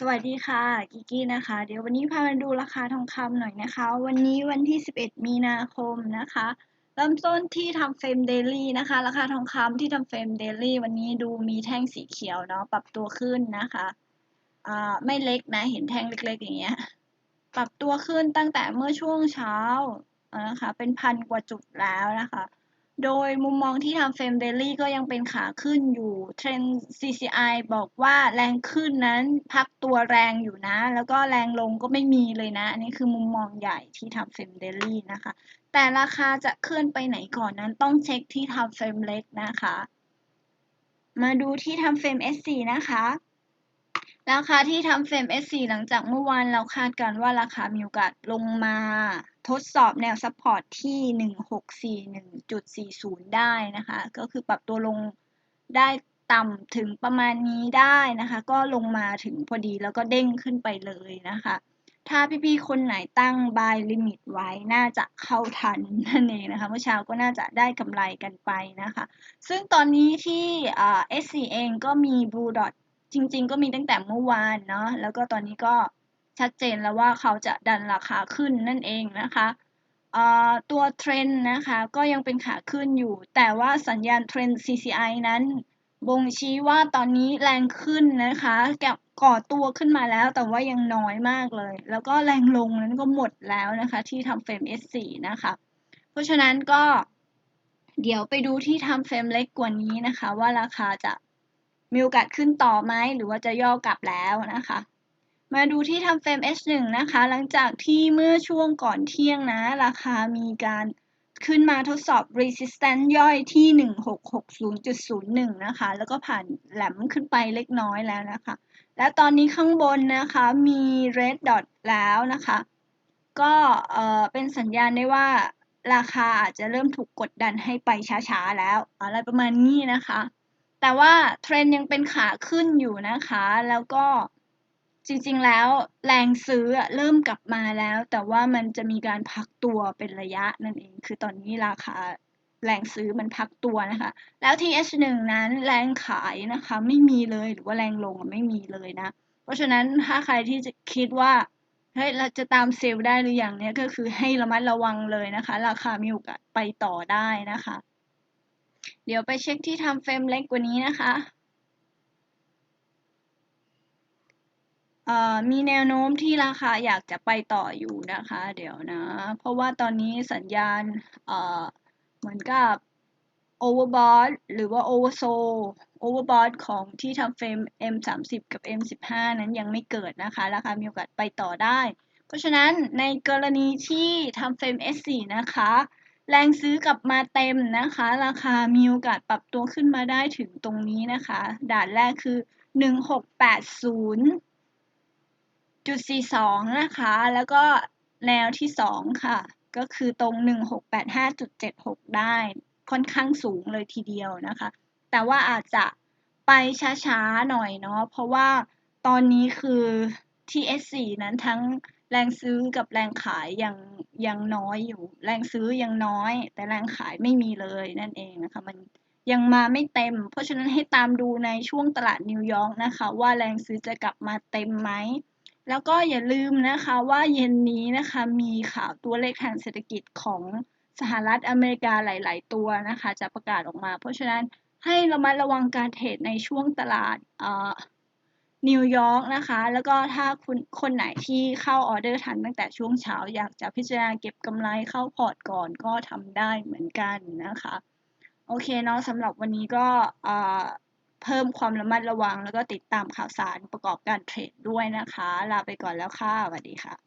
สวัสดีค่ะกิกี้นะคะ เดี๋ยววันนี้พามาดูราคาทองคำหน่อยนะคะ วันนี้วันที่ 11 มีนาคมนะคะ เริ่มต้นที่ทำเฟรมเดลี่นะคะ ราคาทองคำที่ทำเฟรมเดลี่วันนี้ดูมีแท่งสีเขียวเนาะปรับตัวขึ้นนะคะอ่าไม่เล็กนะ เห็นแท่งเล็กๆอย่างเงี้ยปรับตัวขึ้นตั้งแต่เมื่อช่วงเช้านะคะ เป็นพันกว่าจุดแล้วนะคะ โดยมุมมองที่ทำเฟรมเดลี่ก็ยังเป็นขาขึ้นอยู่ เทรน CCI บอกว่าแรงขึ้นนั้นพักตัวแรงอยู่นะ แล้วก็แรงลงก็ไม่มีเลยนะ อันนี้คือมุมมองใหญ่ที่ทำเฟรมเดลี่นะคะ แต่ราคาจะเคลื่อนไปไหนก่อนนั้นต้องเช็คที่ทำเฟรมเล็กนะคะ มาดูที่ทำเฟรม S4 นะคะ ราคาที่ทำเฟรม S4 หลังจากเมื่อวานเราคาดการว่าราคามีโอกาสลงมาทดสอบแนวซัพพอร์ตที่ 1641.40 ได้นะคะ ก็คือปรับตัวลงได้ต่ำถึงประมาณนี้ได้นะคะ ก็ลงมาถึงพอดีแล้วก็เด้งขึ้นไปเลยนะคะ ถ้าพี่ๆ คนไหนตั้ง buy limit ไว้น่าจะเข้าทันนั่นเองนะคะเมื่อเช้าก็น่าจะได้กำไรกันไปนะคะ ซึ่งตอนนี้ที่ S4 เองก็มี blue dot จริง ๆ ก็มีตั้งแต่เมื่อวานเนาะแล้วก็ตอนนี้ก็ชัดเจนแล้วว่าเขาจะดันราคาขึ้นนั่นเองนะคะตัวเทรนนะคะก็ยังเป็นขาขึ้นอยู่ แต่ว่าสัญญาณเทรน CCI นั้นบ่งชี้ว่าตอนนี้แรงขึ้นนะคะก,ก่อตัวขึ้นมาแล้วแต่ว่ายังน้อยมากเลย แล้วก็แรงลงนั้นก็หมดแล้วนะคะที่ทำเฟรม S4 นะคะ เพราะฉะนั้นก็เดี๋ยวไปดูที่ทำเฟรมเล็กกว่านี้นะคะ ว่าราคาจะ มีโอกาสขึ้นต่อไหมหรือว่าจะย่อกลับแล้วนะคะ มาดูที่ทำเฟรม H1 นะคะ หลังจากที่เมื่อช่วงก่อนเที่ยงนะ ราคามีการขึ้นมาทดสอบ resistance ย่อยที่ 1660.01 นะคะ แล้วก็ผ่านแหลมขึ้นไปเล็กน้อยแล้วนะคะ และตอนนี้ข้างบนนะคะมี red dot แล้วนะคะ ก็เออเป็นสัญญาณได้ว่าราคาอาจจะเริ่มถูกกดดันให้ไปช้าๆแล้ว อะไรประมาณนี้นะคะ แต่ว่าเทรนยังเป็นขาขึ้นอยู่นะคะ แล้วก็จริงๆแล้วแรงซื้อเริ่มกลับมาแล้ว แต่ว่ามันจะมีการพักตัวเป็นระยะนั่นเอง คือตอนนี้ราคาแรงซื้อมันพักตัวนะคะ แล้วที่ H1 นั้นแรงขายนะคะไม่มีเลยหรือว่าแรงลงไม่มีเลยนะ เพราะฉะนั้นถ้าใครที่จะคิดว่าเฮ้ยเราจะตามเซลล์ได้หรืออยังเนี่ยก็คือให้ระมัดระวังเลยนะคะ ราคามีโอกาสไปต่อได้นะคะ เดี๋ยวไปเช็คที่ทำเฟรมเล็กกว่านี้นะคะมีแนวโน้มที่ราคาอยากจะไปต่ออยู่นะคะ เดี๋ยวนะ เพราะว่าตอนนี้สัญญาณเหมือนกับ overbought หรือว่า oversold overbought ของที่ทำเฟรม M30 กับ M15 นั้นยังไม่เกิดนะคะ ราคามีโอกาสไปต่อได้ เพราะฉะนั้นในกรณีที่ทำเฟรม S4 นะคะ แรงซื้อกลับมาเต็มนะคะ ราคามีโอกาสปรับตัวขึ้นมาได้ถึงตรงนี้นะคะ ด่านแรกคือ 1680.42 นะคะ แล้วก็แนวที่ 2 ค่ะ ก็คือตรง 1685.76 ได้ ค่อนข้างสูงเลยทีเดียวนะคะ แต่ว่าอาจจะไปช้าๆ หน่อยเนาะ เพราะว่าตอนนี้คือ TS4 นั้นทั้ง แรงซื้อกับแรงขายยังยังน้อยอยู่ แรงซื้อยังน้อย แต่แรงขายไม่มีเลยนั่นเองนะคะ มันยังมาไม่เต็ม เพราะฉะนั้นให้ตามดูในช่วงตลาดนิวยอร์กนะคะ ว่าแรงซื้อจะกลับมาเต็มไหมแล้วก็อย่าลืมนะคะว่าเย็นนี้นะคะมีข่าวตัวเลขทางเศรษฐกิจของสหรัฐอเมริกาหลาย ๆ ตัวนะคะ จะประกาศออกมา เพราะฉะนั้นให้ระมัดระวังการเทรดในช่วงตลาด นิวยอร์กนะคะ แล้วก็ถ้าคุณคนไหนที่เข้าออเดอร์ทันตั้งแต่ช่วงเช้า อยากจะพิจารณาเก็บกำไรเข้าพอร์ตก่อนก็ทำได้เหมือนกันนะคะ โอเคเนาะสำหรับวันนี้ก็เพิ่มความระมัดระวัง แล้วก็ติดตามข่าวสารประกอบการเทรดด้วยนะคะ ลาไปก่อนแล้วค่ะสวัสดีค่ะ